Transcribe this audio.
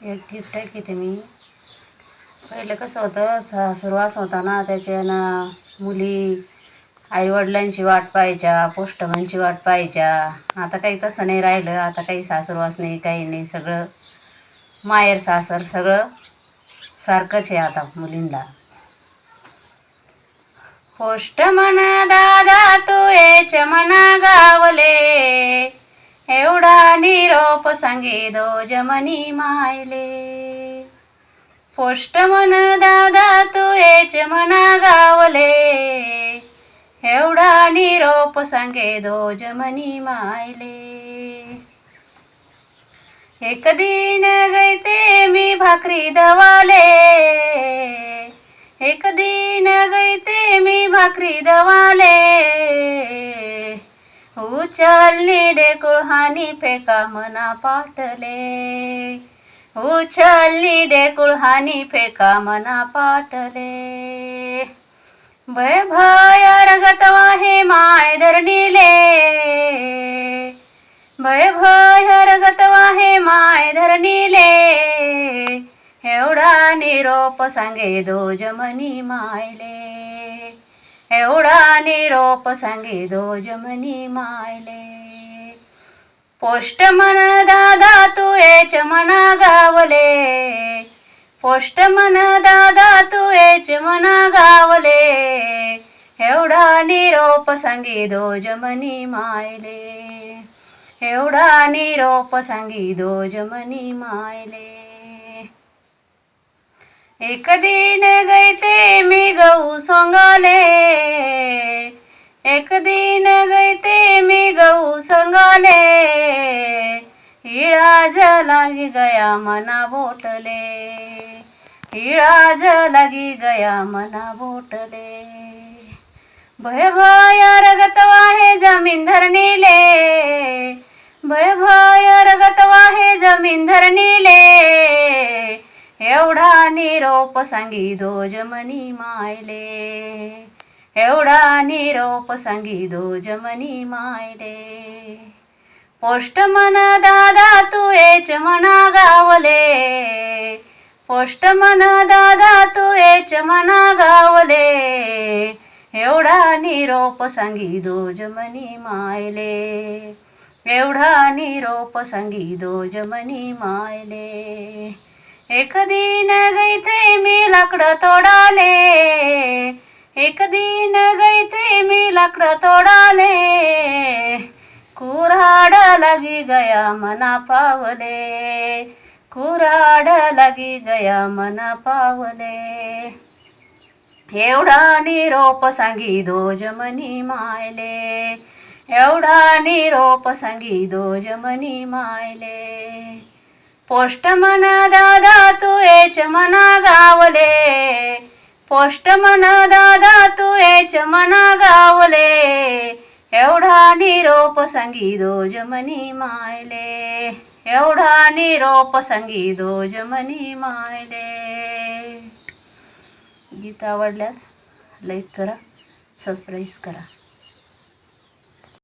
एक गिफ्ट आहे की ते मी. पहिलं कसं होतं स होता ना त्याच्यानं मुली आईवडिलांची वाट पाहायच्या पोस्टमनची वाट पाहायच्या. आता काही तसं नाही राहिलं आता काही सासूरवास नाही काही नाही सगळं माहेर सासर सगळं सारखंच आहे आता मुलींना पोष्ट म्हणा दादा तू येच म्हणा गावले. एवढा निरोप सांगे दो जमनी मायले. पोस्टमन दादा तू येच मना गावले. एवढा निरोप सांगे दो जमनी मायले. एक दिन गैते मी भाकरी दवाले. एक दिन गैते मी भाकरी दवाले. उचलनी डेकुळ हानी फेका मना पाटले. उचलनी डेकुळ हानी फेका मना पाटले. भय भय रगतवा हे माय धरणीले. भय भय रगतवा हे माय धरणीले. एवढा निरोप सांगे दो जमनी मायले. एवढा निरोप सांगे दो जमनी मायले. पोस्टमन दादा तू एच मना गावले. पोस्टमन दादा तू एच मना गावले. एवढा निरोप सांगे दो जमनी मायले. एवढा निरोप सांगी दो जमनी मायले. एक दिन गैते संगाले. एक दिन गईते मी गऊ संगाले. इळाज लागी गया मना बोटले. इळाज लागी गया मना बोटले. भय भय रगत वाहे जमीन धरणीले. भय भय रगत वाहे जमीन धरणीले. एवढा निरोप सांगी दो जमनी मायले. एवढा निरोप सांगी दो जमनी मायले. पोस्टमन दादा तू एच मना गावले. पोस्टमन दादा तू एच मना गावले. एवढा निरोप सांगी दो जमनी मायले. एवढा निरोप सांगी दो जमनी मायले. एक दिन गैते मी लाकडं तोडाले. एक दिन गैते मी लाकडं तोडाले. कुऱ्हाड लागी गया मना पावले. कुऱ्हाड लागी गया मना पावले. एवढा निरोप सांगी दो जमनी मायले. एवढा निरोप सांगी दो जमनी मायले. पोस्टमन दादा तू एच मना गावले पोस्टमन दादा तू एच मना गावले एवढा निरोप सांगी दो जमनी मायले. एवढा निरोप सांगी दो जमनी मायले. गीत आवडल्यास लाईक करा सबस्क्राईब करा.